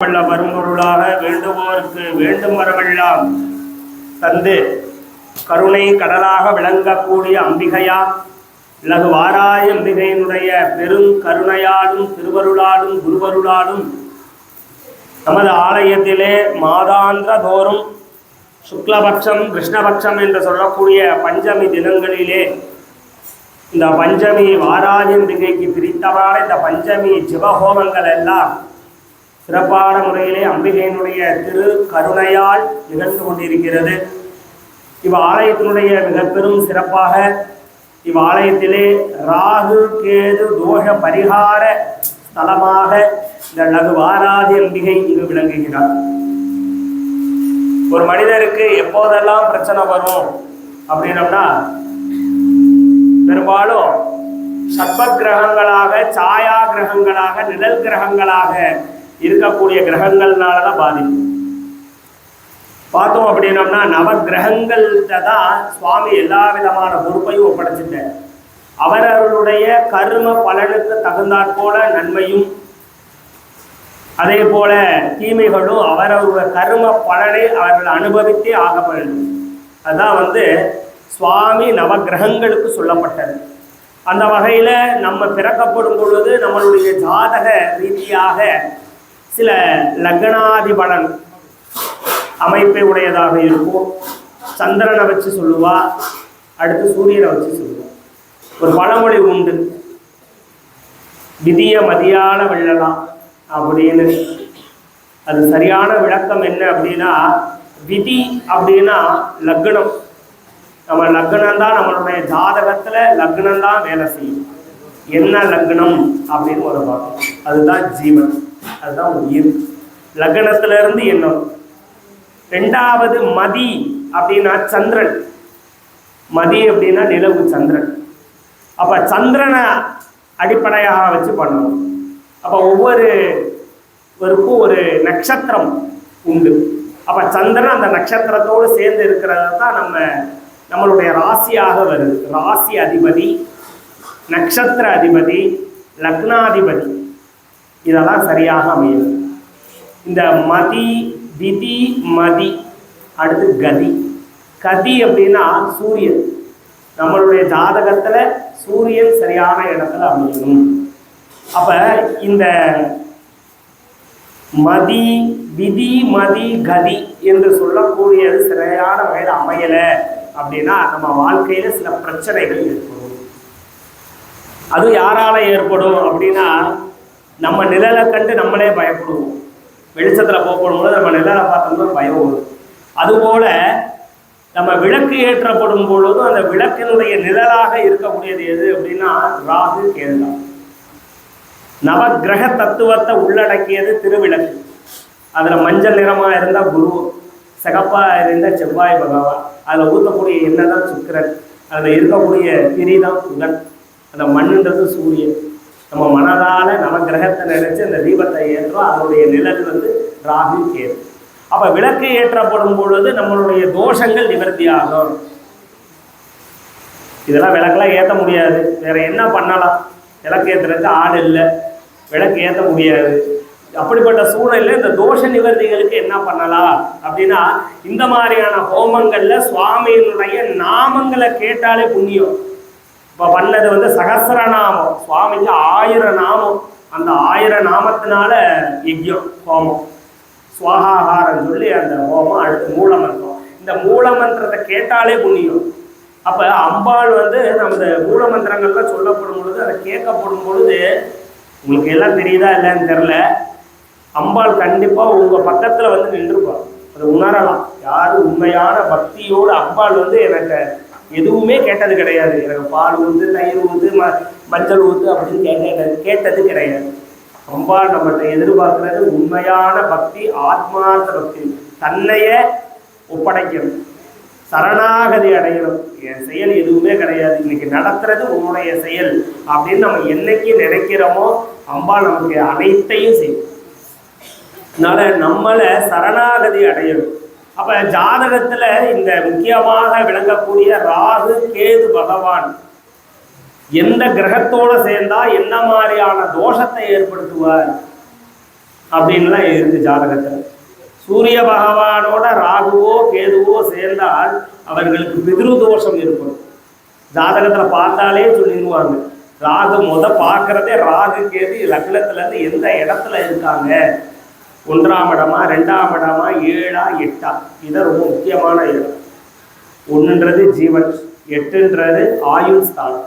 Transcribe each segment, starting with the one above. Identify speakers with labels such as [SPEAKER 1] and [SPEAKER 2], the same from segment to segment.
[SPEAKER 1] வல்ல வரும்பொருளாக வேண்டுவோருக்கு வேண்டும் வரவெல்லாம் தந்து கருணை கடலாக விளங்கக்கூடிய அம்பிகையா இலகு வாராய அம்பிகையினுடைய பெரும் கருணையாலும் திருவருளாலும் குருவருளாலும் நமது ஆலயத்திலே மாதாந்திர தோறும் சுக்லபட்சம் கிருஷ்ணபட்சம் என்று சொல்லக்கூடிய பஞ்சமி தினங்களிலே இந்த பஞ்சமி வாராஜம்பிகைக்கு பிரித்தவாறு இந்த பஞ்சமி ஜிவஹோமங்கள் எல்லாம் சிறப்பான முறையிலே அம்பிகையினுடைய திரு கருணையால் நிகழ்ந்து கொண்டிருக்கிறது. இவ் ஆலயத்தினுடைய மிக பெரும் சிறப்பாக இவ் ஆலயத்திலே ராகு கேது தோஷ பரிகார ஸ்தலமாக இந்த லகு வாராதி அம்பிகை இங்கு விளங்குகிறார். ஒரு மனிதருக்கு எப்போதெல்லாம் பிரச்சனை வரும் அப்படின்னம்னா பெரும்பாலும் சர்ப கிரகங்களாக சாயா கிரகங்களாக நிழல் கிரகங்களாக இருக்கக்கூடிய கிரகங்கள்னால தான் பாதிப்பு. பார்த்தோம் அப்படின்னம்னா நவ கிரகங்கள்கிட்ட தான் சுவாமி எல்லா விதமான பொறுப்பையும் ஒப்படைச்சிட்டார். அவரவர்களுடைய கர்ம பலனுக்கு தகுந்தாற் போல நன்மையும் அதே போல தீமைகளும் அவரவருடைய கர்ம பலனை அவர்கள் அனுபவித்தே ஆக வேண்டும் அதுதான் வந்து சுவாமி நவகிரகங்களுக்கு சொல்லப்பட்டது. அந்த வகையில் நம்ம பிறக்கப்படும் பொழுது நம்மளுடைய ஜாதக ரீதியாக சில லக்னாதி பலன் அமைப்பை உடையதாக இருக்கும். சந்திரனை வச்சு சொல்லுவா அடுத்து சூரியனை வச்சு சொல்லுவா. ஒரு பழமொழி உண்டு. விதிய மதியால வெல்லலாம் அப்படின்னு. அது சரியான விளக்கம் என்ன அப்படின்னா விதி அப்படின்னா லக்னம். நம்ம லக்னம் தான் நம்மளுடைய ஜாதகத்துல லக்னம் தான் வேலை செய்யும். என்ன லக்னம் அப்படின்னு ஒரு பார்க்கணும் அதுதான் ஜீவன். அதுதான் உயிர். லக்னத்துல இருந்து எண்ணம். ரெண்டாவது மதி அப்படின்னா சந்திரன். மதி அப்படின்னா நிலவு சந்திரன். அப்ப சந்திரனை அடிப்படையாக வச்சு பண்ணணும். அப்ப ஒவ்வொரு ஒருக்கும் ஒரு நட்சத்திரம் உண்டு. அப்ப சந்திரன் அந்த நட்சத்திரத்தோடு சேர்ந்து இருக்கிறது தான் நம்ம நம்மளுடைய ராசியாக வருது. ராசி அதிபதி நட்சத்திர அதிபதி லக்னாதிபதி. இதெல்லாம் சரியாக அமையும் இந்த மதி விதி மதி அடுத்து கதி. கதி அப்படின்னா சூரியன். நம்மளுடைய ஜாதகத்தில் சூரியன் சரியான இடத்துல அமையணும். அப்போ இந்த மதி விதி மதி கதி என்று சொல்லக்கூடியது சரியான வகையில் அமையலை அப்படின்னா நம்ம வாழ்க்கையில் சில பிரச்சனைகள் ஏற்படும். அது யாரால ஏற்படும் அப்படின்னா நம்ம நிழலை கண்டு நம்மளே பயப்படுவோம். வெளிச்சத்தில் போகும்போது நம்ம நிழலை பார்த்தோம்னா பயம் வரும். அதுபோல நம்ம விளக்கு ஏற்றப்படும் பொழுதும் அந்த விளக்கினுடைய நிழலாக இருக்கக்கூடியது எது அப்படின்னா ராகு கேதுதான். நவக்கிரக தத்துவத்தை உள்ளடக்கியது திருவிளக்கு. அதில் மஞ்சள் நிறமாக இருந்தால் குரு சிகப்பாக இருந்தால் செவ்வாய் பகவான் அதில் ஊற்றக்கூடிய எண்ணெய் தான் சுக்கரன் அதில் இருக்கக்கூடிய திரி தான் புகன் அந்த மண்ணுன்றது சூரியன். நம்ம மனதால நம்ம கிரகத்தை நினைச்சு அந்த தீபத்தை ஏற்றோம் அதனுடைய நிழல் வந்து ராகு கேது அப்ப விளக்கு ஏற்றப்படும் பொழுது நம்மளுடைய தோஷங்கள் நிவர்த்தி ஆகும் இதெல்லாம் விளக்கெல்லாம் ஏற்ற முடியாது. வேற என்ன பண்ணலாம்? விளக்கு ஏற்றுறதுக்கு ஆள் இல்லை. விளக்கு ஏற்ற முடியாது. அப்படிப்பட்ட சூழலில் இந்த தோஷ நிவர்த்திகளுக்கு என்ன பண்ணலாம்? அப்படின்னா இந்த மாதிரியான ஹோமங்கள்ல சுவாமியினுடைய நாமங்களை கேட்டாலே புண்ணியம். இப்போ பண்ணது வந்து சகசிரநாமம். சுவாமிக்கு ஆயிரம் நாமம் அந்த ஆயிரம் நாமத்தினால யஜ்யம் ஹோமம். சுவாகாகாரம் சொல்லி அந்த ஹோமம் அடுத்து மூலமந்திரம். இந்த மூலமந்திரத்தை கேட்டாலே புண்ணியம். அப்போ அம்பாள் வந்து நமது மூலமந்திரங்கள்லாம் சொல்லப்படும் பொழுது அதை கேட்கப்படும் பொழுது உங்களுக்கு எல்லாம் தெரியுதா இல்லைன்னு தெரில அம்பாள் கண்டிப்பாக உங்கள் பக்கத்தில் வந்து நின்றுப்பாள். அதை உணரலாம். யார் உண்மையான பக்தியோடு அம்பாள் வந்து எனக்கு எதுவுமே கேட்டது கிடையாது. எனக்கு பால் ஊத்து தயிர் ஊத்து ம மஞ்சள் ஊத்து அப்படின்னு கேட்டது கேட்டது கிடையாது. ரொம்ப நம்ம எதிர்பார்க்கிறது உண்மையான பக்தி ஆத்மார்த்த பக்தி. தன்னையே ஒப்படைக்கணும். சரணாகதி அடையணும். என் செயல் எதுவுமே கிடையாது. இன்னைக்கு நடத்துறது உன்னுடைய செயல் அப்படின்னு நம்ம என்னைக்கு நினைக்கிறோமோ அம்பாள் நமக்கு அனைத்தையும் செய்யும். அதனால நம்மளை சரணாகதி அடையணும். அப்ப ஜாதகத்துல இந்த முக்கியமாக விளங்கக்கூடிய ராகு கேது பகவான் எந்த கிரகத்தோட சேர்ந்தா என்ன மாதிரியான தோஷத்தை ஏற்படுத்துவார் அப்படின்லாம் இருக்கு ஜாதகத்தில். சூரிய பகவானோட ராகுவோ கேதுவோ சேர்ந்தால் அவர்களுக்கு பிதிரு தோஷம் ஏற்படும். ஜாதகத்தில் பார்த்தாலே சொல்லிடுவாங்க. ராகு முத பார்க்கறதே ராகு கேது லக்னத்துல இருந்து எந்த இடத்துல இருக்காங்க? ஒன்றாம் இடமா ரெண்டாம் இடமா ஏழா எட்டா? இது ரொம்ப முக்கியமான இடம். ஒன்றுன்றது ஜீவன் எட்டுன்றது ஆயுள் ஸ்தானம்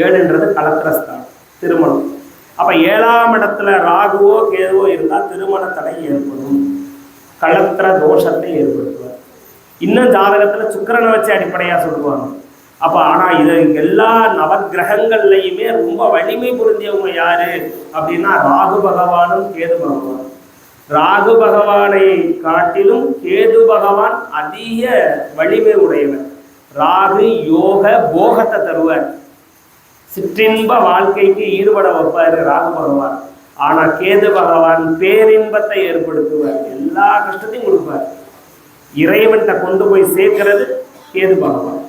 [SPEAKER 1] ஏழுன்றது கலத்திர ஸ்தானம் திருமணம். அப்போ ஏழாம் இடத்துல ராகுவோ கேதுவோ இருந்தால் திருமண தடை ஏற்படும். கலத்திர தோஷத்தை ஏற்படுத்துவார். இன்னும் ஜாதகத்தில் சுக்கிரனை வச்சு அடிப்படையாக சொல்லுவாங்க. அப்போ ஆனால் இது எல்லா நவக்கிரகங்கள்லையுமே ரொம்ப வலிமை புரிஞ்சவங்க யாரு? அப்படின்னா ராகு பகவானும் கேது பகவானும். ராகு பகவானை காட்டிலும் கேது பகவான் அதிக வலிமை உடையவர். ராகு யோக போகத்தை தருவார். சிற்றின்ப வாழ்க்கைக்கு ஈடுபட வைப்பார் ராகு பகவான். ஆனால் கேது பகவான் பேரின்பத்தை ஏற்படுத்துவார். எல்லா கஷ்டத்தையும் கொடுப்பார். இறைவன்கிட்ட கொண்டு போய் சேர்க்கிறது கேது பகவான்.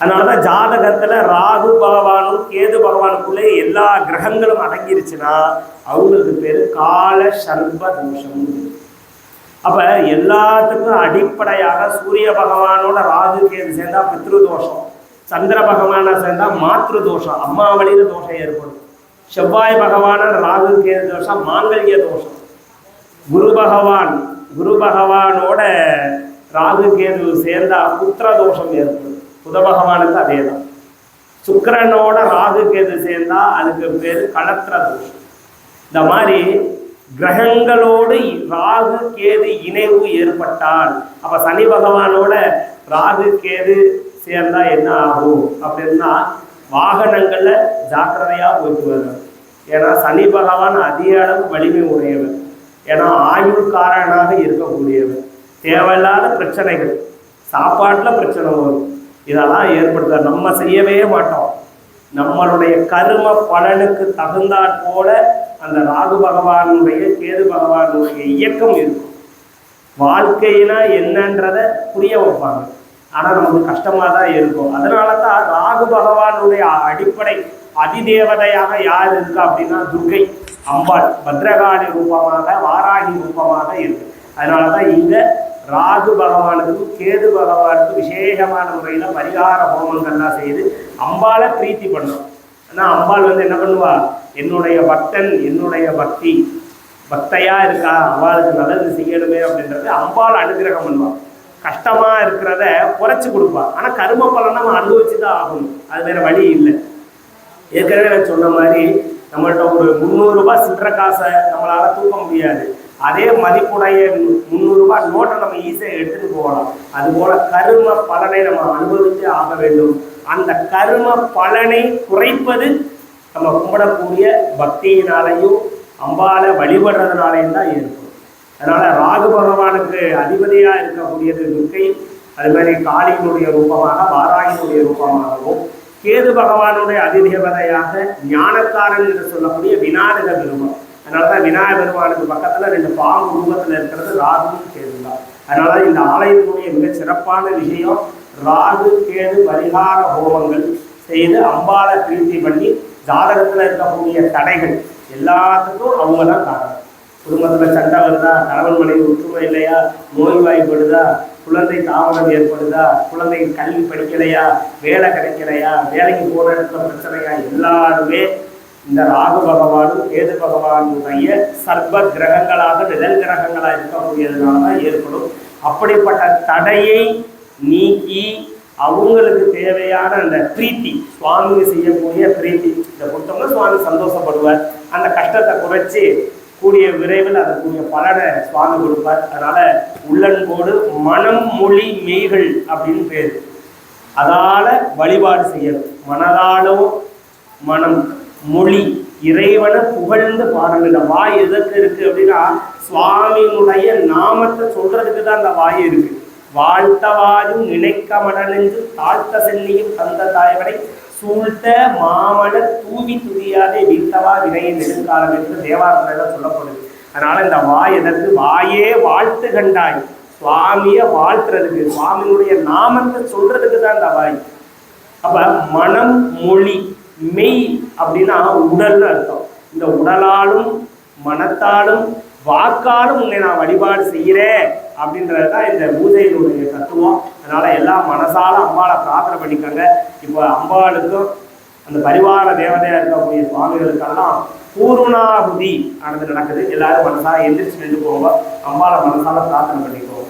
[SPEAKER 1] அதனாலதான் ஜாதகத்துல ராகு பகவானும் கேது பகவானுக்குள்ளே எல்லா கிரகங்களும் அடங்கிருச்சுன்னா அவங்களுக்கு பேரு கால சர்ப தோஷம். அப்ப எல்லாத்துக்கும் அடிப்படையாக சூரிய பகவானோட ராகு கேது சேர்ந்தா பித்ரு தோஷம் சந்திர பகவானை சேர்ந்தா மாத்ரு தோஷம் அம்மா வழியில தோஷம் ஏற்படும். செவ்வாய் பகவான ராகு கேது தோஷம் மாங்கல்ய தோஷம். குரு பகவான் குரு பகவானோட ராகு கேது சேர்ந்தா புத்திர தோஷம் ஏற்படும். புத பகவானுக்கு அதே தான் சுக்கிரனோட ராகு கேது சேர்ந்தா அதுக்கு பேர் கலத்திர தோஷம் இந்த மாதிரி கிரகங்களோடு ராகு கேது இணைவு ஏற்பட்டால் அப்ப சனி பகவானோட ராகு கேது சேர்ந்தா என்ன ஆகும்? அப்படின்னா வாகனங்கள்ல ஜாக்கிரதையா போயிட்டு வரும் ஏன்னா சனி பகவான் அதிக அளவு வலிமை உடையவர். ஏன்னா ஆயுள்காரனாக இருக்கக்கூடியவர். தேவையில்லாத பிரச்சனைகள். சாப்பாட்டுல பிரச்சனை வரும். இதெல்லாம் ஏற்படுத்த நம்ம செய்யவே மாட்டோம். நம்மளுடைய கரும பலனுக்கு தகுந்தாற் போல அந்த ராகு பகவானுடைய கேது பகவானுடைய இயக்கம் இருக்கும். வாழ்க்கைனா என்னன்றத புரிய வைப்பாங்க. ஆனால் நமக்கு கஷ்டமாக தான் இருக்கும். அதனால தான் ராகு பகவானுடைய அடிப்படை அதிதேவதையாக யார் இருக்கா அப்படின்னா துர்கை அம்பாள். பத்ரகாளி ரூபமாக வாராகி ரூபமாக இருக்கு. அதனால தான் இங்கே ராகு பகவானுக்கும் கேது பகவானுக்கும் விசேஷமான முறையில் பரிகார ஹோமங்கள்லாம் செய்து அம்பாளை பிரீத்தி பண்ணும் ஆனால் அம்பாள் வந்து என்ன பண்ணுவா? என்னுடைய பக்தன் என்னுடைய பக்தி பக்தையா இருக்கா? அம்பாளுக்கு நல்லது செய்யணுமே அப்படின்றது அம்பாள் அனுகிரகம் பண்ணுவான் கஷ்டமாக இருக்கிறத குறைச்சி கொடுப்பா. ஆனால் கரும பலன் நம்ம அனுபவிச்சு தான் ஆகணும். அது வேற வழி இல்லை. ஏற்கனவே நான் சொன்ன மாதிரி நம்மள்கிட்ட ஒரு முந்நூறுரூபா சில்லற காசை நம்மளால் தூக்க முடியாது. அதே மதிப்புடைய முந்நூறு ரூபாய் நோட்டை நம்ம ஈஸியாக எடுத்துட்டு போகலாம். அதுபோல கரும பலனை நம்ம அனுபவித்து ஆக வேண்டும். அந்த கரும பலனை குறைப்பது நம்ம கும்பிடக்கூடிய பக்தியினாலையும் அம்பால வழிபடுறதுனாலையும் தான் இருக்கும் அதனால ராகு பகவானுக்கு அதிபதியாக இருக்கக்கூடியது துர்க்கை அது மாதிரி காளியினுடைய ரூபமாக வாராயினுடைய ரூபமாகவும் கேது பகவானுடைய அதிதேவதையாக ஞானக்காரன் என்று சொல்லக்கூடிய விநாயக பெருமான் அதனாலதான் விநாயக பெருமானுக்கு பக்கத்துல ரெண்டு பாம்பு ரூபத்துல இருக்கிறது ராகுவும் கேது தான் அதனால இந்த ஆலயத்தினுடைய மிக சிறப்பான விஷயம் ராகு கேது பரிகார ஹோமங்கள் செய்து அம்பாலை பிரீத்தி பண்ணி ஜாதகத்துல இருக்கக்கூடிய தடைகள் எல்லாத்துக்கும் அவங்க தான் காரணம். குடும்பத்துல சண்டை வருதா கணவன் மனைவி ஒற்றுமை இல்லையா நோய்வாய்ப்படுதா குழந்தை தாமதம் ஏற்படுதா குழந்தைக்கு கல்வி படிக்கலையா வேலை கிடைக்கலையா வேலைக்கு போற இடத்துல பிரச்சனையா எல்லாருமே இந்த ராகு பகவானும் கேது பகவானுடைய சர்வ கிரகங்களாக நிழல் கிரகங்களாக இருக்கக்கூடியதுனால தான் ஏற்படும். அப்படிப்பட்ட தடையை நீக்கி அவங்களுக்கு தேவையான அந்த பிரீத்தி சுவாமி செய்யக்கூடிய பிரீத்தி இதை கொடுத்தோம்னா சுவாமி சந்தோஷப்படுவார். அந்த கஷ்டத்தை குறைச்சி கூடிய விரைவில் அதற்குரிய பலனை சுவாமி கொடுப்பார். அதனால உள்ளன்போடு மனம் மொழி மெய்கள் அப்படின்னு பேர். அதால வழிபாடு செய்யணும். மனதாலும் மனம் மொழி. இறைவனை புகழ்ந்து பாருங்க. இந்த வாய் எதற்கு இருக்கு அப்படின்னா சுவாமியினுடைய நாமத்தை சொல்றதுக்கு தான் அந்த வாய் இருக்கு. வாழ்த்தவாரும் நினைக்க மடலென்று தாழ்த்த செல்லியும் தந்த தாயவரை சூழ்த்த மாமலர் தூவி துதியாதே வீழ்த்தவா வினையை நெடுங்காலம் என்று தேவாரத்துல சொல்லப்படுது. அதனால இந்த வாய் எதற்கு? வாயே வாழ்த்து கண்டாய். சுவாமிய வாழ்த்துறதுக்கு சுவாமியினுடைய நாமத்தை சொல்றதுக்கு தான் இந்த வாய். அப்ப மனம் மொழி மெய் அப்படின்னா உடல்னு அர்த்தம். இந்த உடலாலும் மனத்தாலும் வாக்காலும் உன்னை நான் வழிபாடு செய்கிறேன் அப்படின்றது தான் இந்த பூஜையினுடைய தத்துவம். அதனால எல்லாம் மனசால அம்பாவை பிரார்த்தனை பண்ணிக்கோங்க. இப்போ அம்பாளுக்கும் அந்த பரிவார தேவதையாக இருக்கக்கூடிய சுவாமிகளுக்கெல்லாம் பூர்ணாகுதி ஆனது நடக்குது. எல்லாரும் மனசால எந்திரிச்சு நின்று போவோம் அம்பாளை மனசால பிரார்த்தனை பண்ணிக்கோங்க.